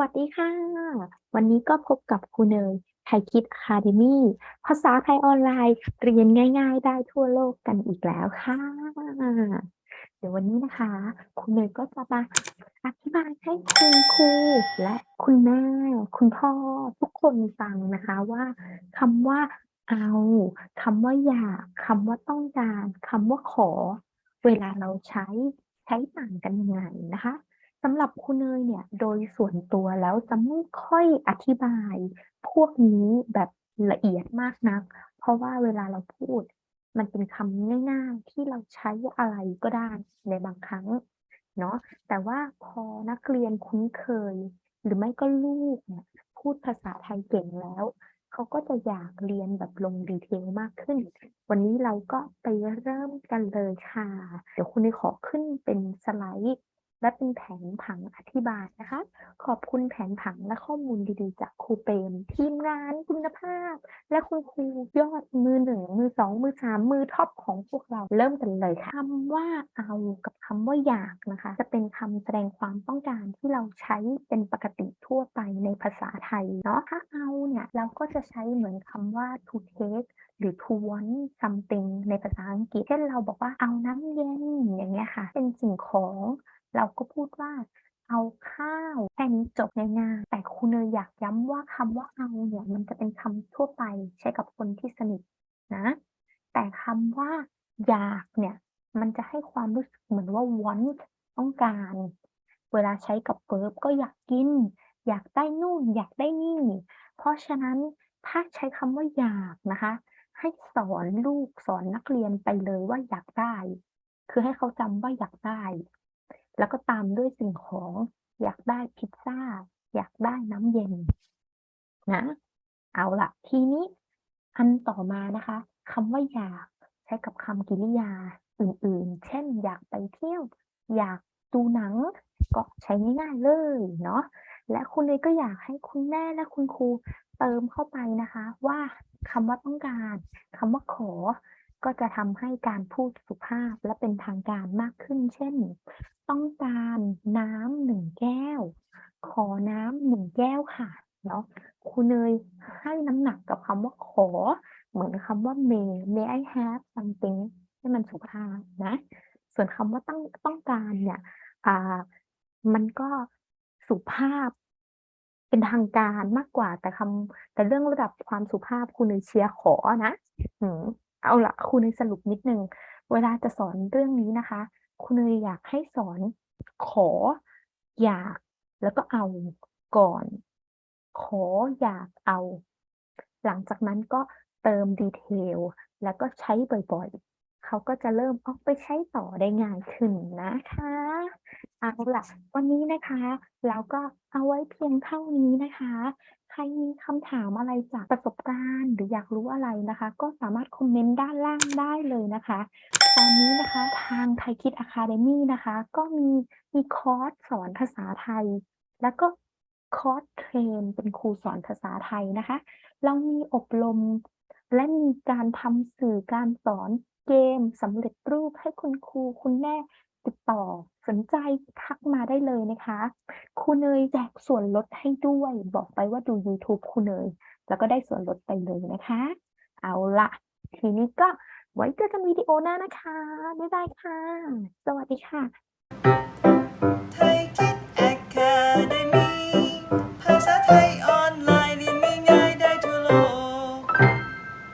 วัสดีค่ะ วันนี้ก็พบกับครูเนยไทยคิดอะคาเดมี่ภาษาไทยออนไลน์เรียนง่าย ๆ ได้ทั่วโลกกันอีกแล้วค่ะ เดี๋ยววันนี้นะคะครูเนยก็จะมาอธิบายให้คุณครูและคุณแม่ คุณพ่อทุกคนฟังนะคะว่าคำว่าเอาคำว่าอยากคำว่าต้องการคำว่าขอ เวลาเราใช้ใช้ต่างกันยังไงนะคะำหรับคุณเนยเนี่ย โดยส่วนตัวแล้วจะไม่ค่อยอธิบาย พวกนี้แบบละเอียดมากนัก เพราะว่าเวลาเราพูด มันเป็นคำง่ายๆที่เราใช้อะไรก็ได้ในบางครั้งเนาะแต่ว่าพอนักเรียนคุ้นเคย หรือไม่ก็ลูกเนี่ยพูดภาษาไทยเก่งแล้วเขาก็จะอยากเรียนแบบลงดีเทลมากขึ้น วันนี้เราก็ไปเริ่มกันเลยค่ะ เดี๋ยวคุณขอขึ้นเป็นสไลด์ และเป็นแผนผังอธิบายนะคะ ขอบคุณแผนผังและข้อมูลดีๆ จากครูเปรมทีมงานคุณภาพ และคุณครูยอดมือหนึ่งมือสองมือสามมือท็อปของพวกเราเริ่มกันเลยค่ะคำว่าเอากับคำว่าอยากนะคะ จะเป็นคำแสดงความต้องการที่เราใช้เป็นปกติทั่วไปในภาษาไทยเนาะถ้าเอาเนี่ยเราก็จะใช้เหมือนคำว่า to take หรือ to want something ในภาษาอังกฤษเช่นเราบอกว่าเอาน้ำเย็นอย่างเงี้ยค่ะ เป็นสิ่งของ เราก็พูดว่าเอาข้าวแค่นี้จบง่ายๆแต่ครูเนยอยากย้ำว่าคำว่าเอาเนี่ยมันจะเป็นคำทั่วไปใช้กับคนที่สนิทนะ แต่คำว่าอยากเนี่ย มันจะให้ความรู้สึกเหมือนว่า want ต้องการ เวลาใช้กับ verb ก็อยากกิน อยากได้นู่น อยากได้นี่ เพราะฉะนั้นถ้าใช้คำว่าอยากนะคะ ให้สอนลูกสอนนักเรียนไปเลยว่าอยากได้ คือให้เขาจำว่าอยากได้ แล้วก็ตามด้วยสิ่งของอยากได้พิซซ่า อยากได้น้ำเย็นนะเอาละทีนี้อันต่อมานะคะคำว่าอยากใช้กับคำกริยาอื่นๆ เช่น อยากไปเที่ยว อยากดูหนังก็ใช้ง่ายๆเลยเนาะและคุณเนยก็อยากให้คุณแม่และคุณครูเติมเข้าไปนะคะ ว่าคำว่าต้องการคำว่าขอ ก็จะทำให้การพูดสุภาพและเป็นทางการมากขึ้น เช่น ต้องการน้ำหนึ่งแก้ว ขอน้ำหนึ่งแก้วค่ะเนาะครูเนยให้น้ำหนักกับคำว่าขอ เหมือนคำว่า may may I have something ให้มันสุภาพนะ ส่วนคำว่าต้องต้องการเนี่ยอ่ามันก็สุภาพเป็นทางการมากกว่าแต่คำแต่เรื่องระดับความสุภาพครูเนยเชียร์ขอนะ อืม เอาละครูเนยสรุปนิดนึง เวลาจะสอนเรื่องนี้นะคะครูเนยอยากให้สอนขอ อยากแล้วก็เอาก่อน ขออยากเอา หลังจากนั้นก็เติมดีเทลแล้วก็ใช้บ่อยๆ เขาก็จะเริ่มเอาไปใช้ต่อได้ง่ายขึ้นนะคะเอาล่ะ วันนี้นะคะเราก็เอาไว้เพียงเท่านี้นะคะ ใครมีคำถามอะไรจากประสบการณ์ หรืออยากรู้อะไรนะคะ ก็สามารถคอมเมนต์ด้านล่างได้เลยนะคะ ตอนนี้นะคะทางไทยคิดอะคาเดมี่นะคะ ก็มีมีคอร์สสอนภาษาไทย แล้วก็คอร์สเทรนเป็นครูสอนภาษาไทยนะคะ เรามีอบรมและมีการทำสื่อการสอน เกมสำเร็จรูปให้คุณครูคุณแม่ติดต่อสนใจทักมาได้เลยนะคะครูเนยแจกส่วนลดให้ด้วย บอกไปว่าดู YouTube ครูเนย แล้วก็ได้ส่วนลดไปเลยนะคะ เอาละทีนี้ก็ไว้เจอกันวิดีโอหน้านะคะ บ๊ายบายค่ะ สวัสดีค่ะ